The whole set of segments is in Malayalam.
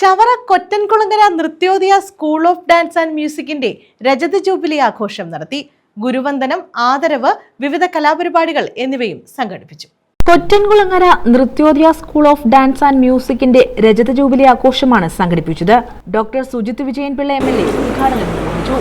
Chavara Kottankulangara Nrithyodaya school of dance and മ്യൂസിക്കിന്റെ രജത ജൂബിലി ആഘോഷം നടത്തി. ഗുരുവന്ദനം ആദരവ് വിവിധ കലാപരിപാടികൾ എന്നിവയും സംഘടിപ്പിച്ചു. Kottankulangara Nrithyodaya school of dance and മ്യൂസിക്കിന്റെ രജത ജൂബിലി ആഘോഷമാണ് സംഘടിപ്പിച്ചത്. Doctor Sujith Vijayan Pillai M L A ഉദ്ഘാടനം നിർവഹിച്ചു.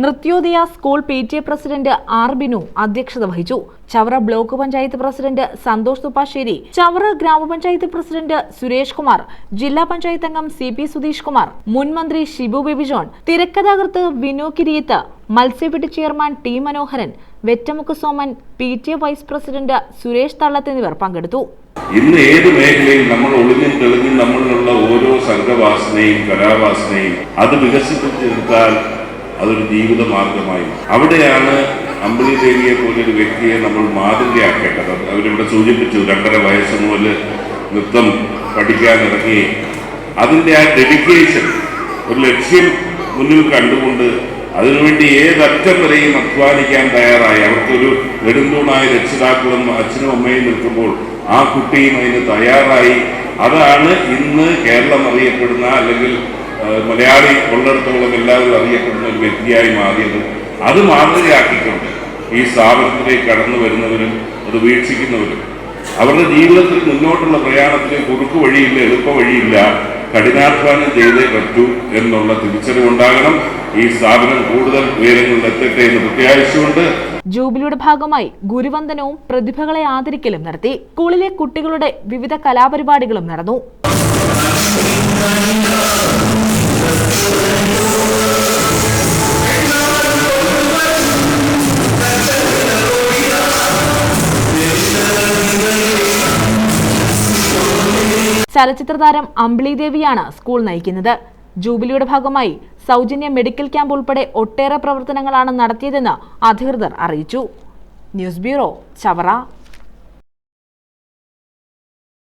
Nrithyodaya school P T A president R Binu അധ്യക്ഷത വഹിച്ചു. ചവറ ബ്ലോക്ക് പഞ്ചായത്ത് പ്രസിഡന്റ് സന്തോഷ് തുപ്പാശ്ശേരി ചവറ ഗ്രാമപഞ്ചായത്ത് പ്രസിഡന്റ് സുരേഷ് കുമാർ ജില്ലാ പഞ്ചായത്ത് അംഗം സി പി സുധീഷ് കുമാർ മുൻ മന്ത്രി ഷിബു ബേബി ജോൺ തിരക്കഥാകൃത്ത് Vinu Kiriyath Matsyafed chairman T Manoharan Vettamukku Soman P T A vice president Suresh Thallath എന്നിവർ പങ്കെടുത്തു. ഇന്ന് ഏത് മേഖലയിൽ നമ്മൾ ഒളിഞ്ഞും തെളിഞ്ഞും നമ്മളിലുള്ള ഓരോ സംഘവാസനയും കലാവാസനയും അത് വികസിപ്പിച്ചെടുത്താൽ അതൊരു ജീവിത മാർഗമായി. അവിടെയാണ് അമ്പിളി ദേവിയെ പോലൊരു വ്യക്തിയെ നമ്മൾ മാതൃകയാക്കേണ്ടത്. അവരിവിടെ സൂചിപ്പിച്ചു രണ്ടര വയസ്സ് മുതൽ നൃത്തം പഠിക്കാൻ ഇറങ്ങി. അതിന്റെ ആ ഡെഡിക്കേഷൻ ഒരു ലക്ഷ്യം മുന്നിൽ കണ്ടുകൊണ്ട് അതിനുവേണ്ടി ഏതറ്റം അധ്വാനിക്കാൻ തയ്യാറായി. അവർക്കൊരു നെടുന്തൂണായ രക്ഷിതാക്കളും അച്ഛനും അമ്മയും നിൽക്കുമ്പോൾ ആ കുട്ടിയും അതിന് തയ്യാറായി. അതാണ് ഇന്ന് കേരളം അറിയപ്പെടുന്ന അല്ലെങ്കിൽ മലയാളി ഉള്ളിടത്തോളം എല്ലാവരും അറിയപ്പെടുന്ന ഒരു വ്യക്തിയായി മാറിയത് അത് മാതൃകയാക്കിക്കൊണ്ട് ഈ സ്ഥാപനത്തിലേക്ക് കടന്നു വരുന്നവരും അത് വീക്ഷിക്കുന്നവരും അവരുടെ ജീവിതത്തിൽ മുന്നോട്ടുള്ള പ്രയാണത്തിന് കുറുക്കു വഴിയില്ല എളുപ്പ വഴിയില്ല കഠിനാധ്വാനം ചെയ്തേ പറ്റൂ എന്നുള്ള തിരിച്ചറിവുണ്ടാകണം. ഈ സ്ഥാപനം കൂടുതൽ ഉയരങ്ങളിൽ എത്തട്ടെ എന്ന് പ്രത്യാശിച്ചുകൊണ്ട് ജൂബിലിയുടെ ഭാഗമായി ഗുരുവന്ദനവും പ്രതിഭകളെ ആദരിക്കലും നടത്തി. സ്കൂളിലെ കുട്ടികളുടെ വിവിധ കലാപരിപാടികളും നടന്നു. ചലച്ചിത്ര താരം അമ്പിളി ദേവിയാണ് സ്കൂൾ നയിക്കുന്നത്. ജൂബിലിയുടെ ഭാഗമായി സൗജന്യ മെഡിക്കൽ ക്യാമ്പ് ഉൾപ്പെടെ ഒട്ടേറെ പ്രവർത്തനങ്ങളാണ് നടത്തിയതെന്ന് അധികൃതർ അറിയിച്ചു. News bureau Chavara.